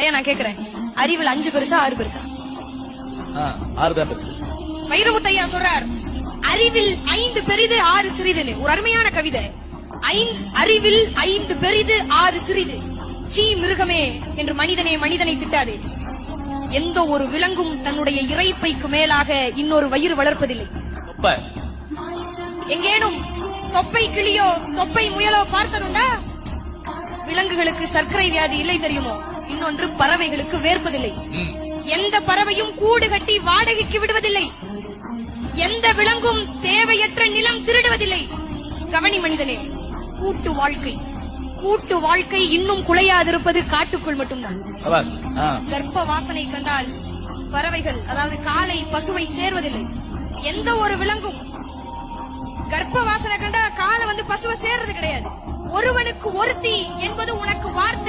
ஐயா நான் கேக்குறேன். அறிவில் அஞ்சு பெருசா ஆறு பெருசா? ஆறு தான் பெருசு. வைரமுத்தையா சொல்றார் அறிவில் ஐந்து பெரிது ஆறு சிறிதுன்னு. ஒரு அருமையான கவிதை. அறிவில் ஐந்து பெரிது ஆறு சிறிது. சீ மிருகமே என்று மனிதனே மனிதனை திட்டாதே. எந்த ஒரு விலங்கும் தன்னுடைய இறைப்பைக்கு மேலாக இன்னொரு வயிறு வளர்ப்பதில்லை. எங்கேனும் தொப்பை கிளியோ தொப்பை முயலோ பார்த்ததுண்டா? விலங்குகளுக்கு சர்க்கரை வியாதி இல்லை தெரியுமோ? இன்னொன்று பறவைகளுக்கு வேர்ப்பதில்லை. எந்த பறவையும் கூடு கட்டி வாடகைக்கு விடுவதில்லை. எந்த விலங்கும் தேவையற்ற நிலம் திருடுவதில்லை. கவனி மனிதனே கூட்டு வாழ்க்கை. கூட்டு வாழ்க்கை இன்னும் குலையாதிருப்பது காட்டுக்குள் மட்டும்தான். கர்ப்ப வாசனை கண்டால் பறவைகள் அதாவது காலை பசுவை சேர்வதில்லை. எந்த ஒரு விலங்கும் கர்ப்ப வாசனை கண்டா காலை வந்து பசுவை சேர்றது கிடையாது. ஒருவனுக்கு ஒருத்தி என்பது உனக்கு வார்த்தை.